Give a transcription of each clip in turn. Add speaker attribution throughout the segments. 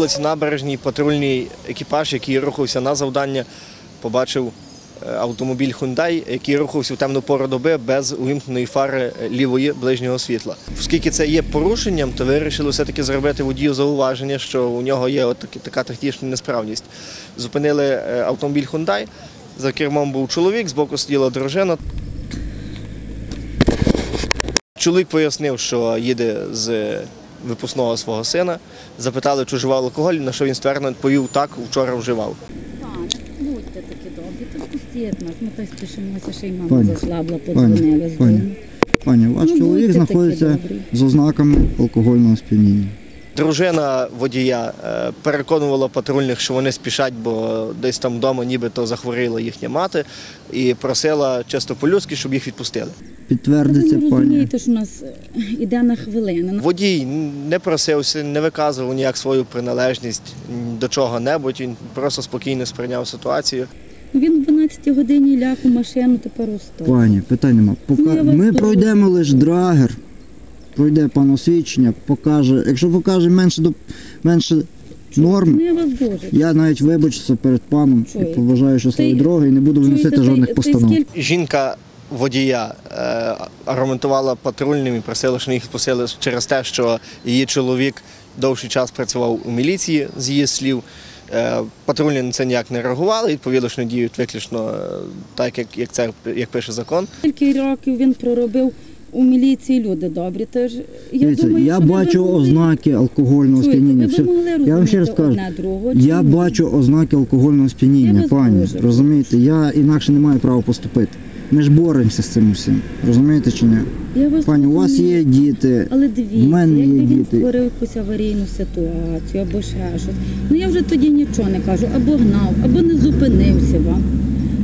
Speaker 1: вулиці Набережній патрульний екіпаж, який рухався на завдання, побачив е, автомобіль Hyundai, який рухався в темну пору доби без увімкненої фари е, лівої ближнього світла. Оскільки це є порушенням, то вирішили все-таки зробити водію зауваження, що у нього є така технічна несправність. Зупинили е, автомобіль Hyundai, за кермом був чоловік, збоку сиділа дружина. Чоловік пояснив, що їде з випускного свого сина. Запитали, чи вживав алкоголь, на що він ствердно відповів так, вчора вживав.
Speaker 2: Пане, будьте такі добрі, то пустіть нас. Ми так спішимося, ще й мама
Speaker 3: Пані,
Speaker 2: заслабла, з
Speaker 3: пані.
Speaker 2: дому.
Speaker 3: Пані, ваш
Speaker 2: Ну,
Speaker 3: чоловік
Speaker 2: будьте такі
Speaker 3: знаходиться
Speaker 2: добрі.
Speaker 3: з ознаками алкогольного сп'яніння.
Speaker 1: Дружина водія е, переконувала патрульних, що вони спішать, бо десь там вдома нібито захворіла їхня мати, і просила чисто по-людськи, щоб їх відпустили.
Speaker 3: Підтвердиться,
Speaker 2: Ви
Speaker 3: пані.
Speaker 2: розумієте, що у нас е, іде на хвилини.
Speaker 1: Водій не просився, не виказував ніяк свою приналежність до чого-небудь. Він просто спокійно сприйняв ситуацію.
Speaker 2: Він в 12 годині ляг у машину, тепер устав.
Speaker 3: Пані, питань нема. Пока...
Speaker 2: Ну,
Speaker 3: Ми пройдемо лише драгер, пройде пан освідчення, покаже. Якщо покаже менше до менше
Speaker 2: Ну
Speaker 3: норм,
Speaker 2: я вас дуже.
Speaker 3: я навіть вибачуся перед паном і
Speaker 2: Чуєте?
Speaker 3: побажаю щасливої дороги і не буду виносити жодних постанов.
Speaker 1: Жінка водія е, аргументувала патрульним і просила, що їх спустили через те, що її чоловік довший час працював у міліції з її слів. Е, Патрульні на це ніяк не реагували, відповідно, що не діють виключно е, так, як, як це як пише закон.
Speaker 2: Скільки років він проробив у міліції люди добрі. Тож я
Speaker 3: Дивіться,
Speaker 2: думаю,
Speaker 3: я
Speaker 2: що ви
Speaker 3: бачу ознаки алкогольного
Speaker 2: Чуєте,
Speaker 3: сп'яніння. Все-
Speaker 2: могли
Speaker 3: Я вам ще раз кажу,
Speaker 2: другого,
Speaker 3: я
Speaker 2: ні?
Speaker 3: бачу ознаки алкогольного сп'яніння, пані. Розумієте, я інакше не маю права поступити. Ми ж боремося з цим усім. Розумієте чи ні?
Speaker 2: Я вас
Speaker 3: Пані, у вас
Speaker 2: розумію.
Speaker 3: є діти.
Speaker 2: Але
Speaker 3: в
Speaker 2: дивіться,
Speaker 3: мене
Speaker 2: якби
Speaker 3: є
Speaker 2: він
Speaker 3: діти.
Speaker 2: створив якусь аварійну ситуацію або ще щось. Ну я вже тоді нічого не кажу, або гнав, або не зупинився вам.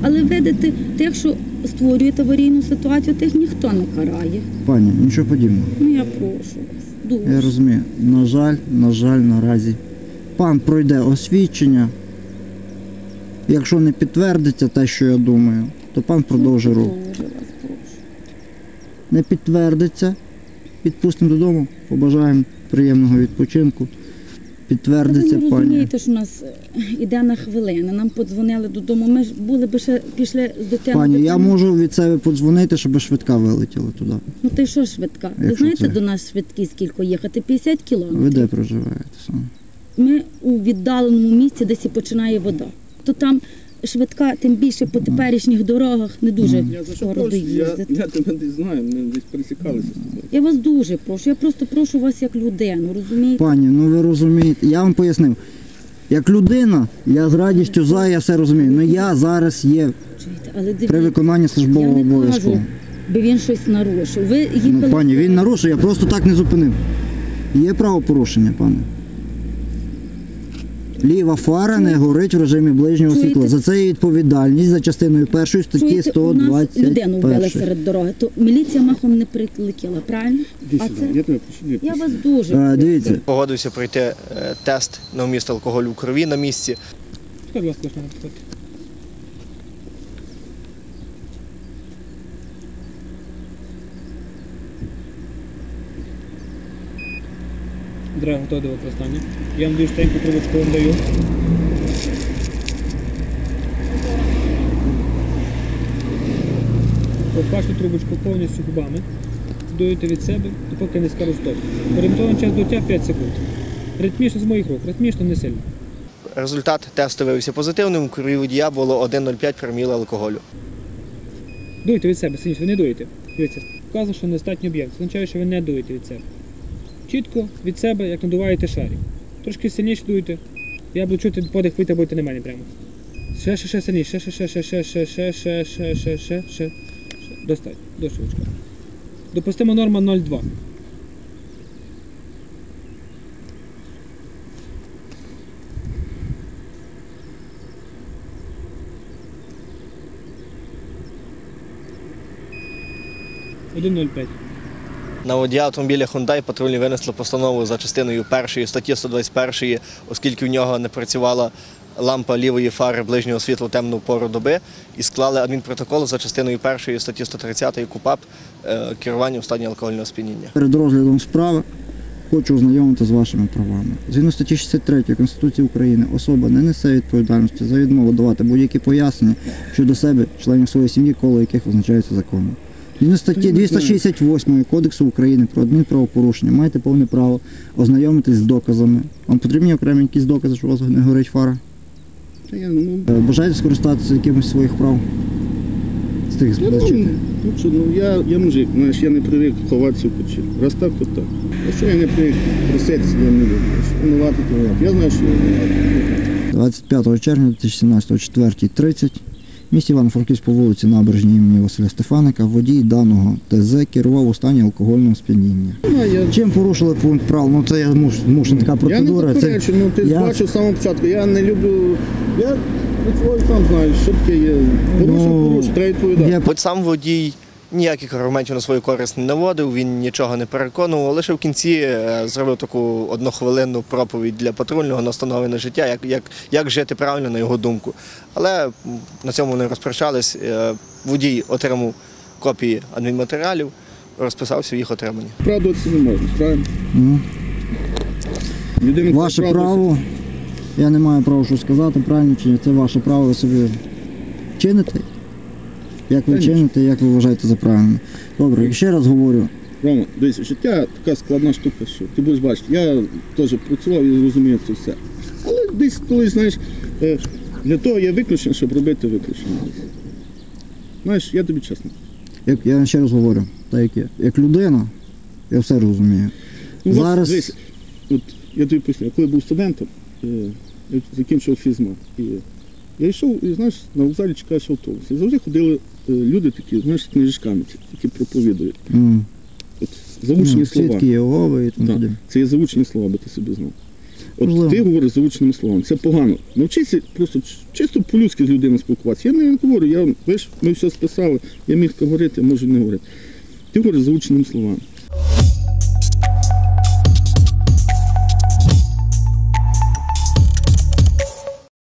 Speaker 2: Але видите, тих, що створюють аварійну ситуацію, тих ніхто не карає.
Speaker 3: Пані, нічого подібного.
Speaker 2: Ну я прошу вас. Дуже.
Speaker 3: Я розумію. На жаль, на жаль, наразі. Пан пройде освідчення. Якщо не підтвердиться те, що я думаю, то пан продовжить рух. Не підтвердиться, відпустимо додому, побажаємо приємного відпочинку. Підтвердиться,
Speaker 2: Ви
Speaker 3: пані.
Speaker 2: розумієте, що у нас е, іде на хвилини. Нам подзвонили додому. Ми ж були б ще пішли з дитиною.
Speaker 3: Пані, я можу від себе подзвонити, щоб швидка вилетіла туди.
Speaker 2: Ну ти що швидка? Ви знаєте
Speaker 3: це-
Speaker 2: до нас швидкі скільки їхати? 50 кілометрів.
Speaker 3: Ви де проживаєте саме?
Speaker 2: Ми у віддаленому місці, десь і починає вода. То там швидка, тим більше по теперішніх дорогах не дуже
Speaker 4: Я за що
Speaker 2: скоро
Speaker 4: прошу? Я,
Speaker 2: доїздити.
Speaker 4: я тебе десь знаю, ми десь пересікалися з тобою.
Speaker 2: Я вас дуже прошу. Я просто прошу вас як людину, розумієте?
Speaker 3: Пані, ну ви розумієте, я вам пояснив. Як людина, я з радістю за, я все розумію. Ну я зараз є
Speaker 2: Чуєте? Але дивіться,
Speaker 3: при виконанні службового
Speaker 2: я не
Speaker 3: обов'язку.
Speaker 2: кажу, би він щось нарушив. Ви їхали...
Speaker 3: Ну, пані, він нарушив, я просто так не зупинив. Є правопорушення, пане. Ліва фара не горить в режимі ближнього
Speaker 2: Чуєте?
Speaker 3: світла. За це є відповідальність за частиною першої статті
Speaker 2: Чуєте, у нас людину вбили серед дороги, то міліція махом не прилетіла, правильно?
Speaker 4: Іди
Speaker 2: А
Speaker 4: сюди,
Speaker 2: це
Speaker 4: я тебе прошу.
Speaker 2: я вас дуже
Speaker 3: Е,
Speaker 2: прошу.
Speaker 3: Дивіться,
Speaker 1: Погодився пройти е, тест на вміст алкоголю в крові на місці.
Speaker 4: Будь ласка, що написати. Драга готова до використання. Я вам дуже теньку трубочку вам даю. Обпачу трубочку повністю губами. Дуєте від себе, допоки не скажу стоп. Орієнтований час дуття 5 секунд. Ритмічно з моїх рук, ритмічно не сильно.
Speaker 1: Результат тесту виявився позитивним. У крові водія було 1,05 проміла алкоголю.
Speaker 4: Дуйте від себе, сильніше, ви не дуєте. Дивіться, вказано, що недостатній об'єкт. Означає, що ви не дуєте від себе. Чітко від себе, як надуваєте шарик. Трошки сильніше дуйте. Я буду чути подих, вийти будете на мене прямо. Ще, ще, ще сильніше, ще, ще, ще, ще, ще, ще, ще, ще, ще, ще, ще. Достатньо, до швидко. Допустима норма 0,2. Один 0,5.
Speaker 1: На водія автомобіля Hyundai патрульні винесли постанову за частиною першої статті 121, оскільки в нього не працювала лампа лівої фари ближнього світла темну пору доби, і склали адмінпротокол за частиною першої статті 130 КУПАП е, керування в стані алкогольного сп'яніння.
Speaker 3: перед розглядом справи хочу ознайомити з вашими правами. Згідно статті 63 Конституції України, особа не несе відповідальності за відмову давати будь-які пояснення щодо себе, членів своєї сім'ї, коло яких визначається законом. Згідно статті 268 Кодексу України про адмінправопорушення маєте повне право ознайомитись з доказами. Вам потрібні окремі якісь докази, що у вас не горить фара?
Speaker 5: Та я, ну,
Speaker 3: Е, Бажаєте скористатися якимось своїх прав? З тих
Speaker 5: я, ну, ну, що, ну, я, я мужик, знаєш, я не привик ховатися в кучі. Раз так, то так. Якщо я не привик проситися, я не люблю. Винувати, то винувати. Я знаю, що я винувати.
Speaker 3: 25 червня 2017 о 4.30 в місті Івано-Франківськ по вулиці Набережній імені Василя Стефаника водій даного ТЗ керував у стані алкогольного сп'яніння.
Speaker 5: Ну, я,
Speaker 3: Чим порушили пункт прав? Ну це я муш, змушена така
Speaker 5: я не
Speaker 3: процедура. Це,
Speaker 5: ну ти
Speaker 3: я-
Speaker 5: бачив з самого початку. Я не люблю. Я працював сам знаю, що таке є. Порушив,
Speaker 3: Ну,
Speaker 5: порушив, треба відповідати.
Speaker 3: я
Speaker 1: Хоч сам водій ніяких аргументів на свою користь не наводив, він нічого не переконував, лише в кінці е, зробив таку однохвилинну проповідь для патрульного настанови життя, як, як, як жити правильно, на його думку. Але на цьому не розпрощались. Е, Водій отримав копії адмінматеріалів, розписався в їх отриманні.
Speaker 5: Правду це не можна, правильно?
Speaker 3: ну,
Speaker 5: Людина,
Speaker 3: ваше право. Я не маю права що сказати, правильно чи ні. Це ваше право, ви собі чините. Як ви
Speaker 5: Конечно.
Speaker 3: чините, як ви вважаєте за правильне. Добре, і ще раз говорю,
Speaker 5: Рома, дивись, життя така складна штука, що ти будеш бачити. Я теж працював і зрозумів це все. Але десь колись, знаєш, е, для того є виключення, щоб робити виключення. Знаєш, я тобі чесно.
Speaker 3: як я ще раз говорю, так як є. Як людина, я все розумію.
Speaker 5: Ну,
Speaker 3: Зараз-
Speaker 5: дивись, от, я тобі поясню, коли був студентом, е, я закінчив фізмат. І я йшов, і знаєш, на вокзалі чекаєш автобус. І завжди ходили е, люди такі, знаєш, з книжечками, які проповідують.
Speaker 3: М.
Speaker 5: От, заучені
Speaker 3: Ну,
Speaker 5: слова.
Speaker 3: Свідки Єгови і
Speaker 5: Так,
Speaker 3: подібне.
Speaker 5: це є заучені слова, аби ти собі знав. От
Speaker 3: Можливо.
Speaker 5: ти говориш заученими словами, це погано. Навчися просто чисто по-людськи з людиною спілкуватися. Я не говорю, я, ви ж, ми все списали, я міг говорити, а можу не говорити. Ти говориш заученими словами.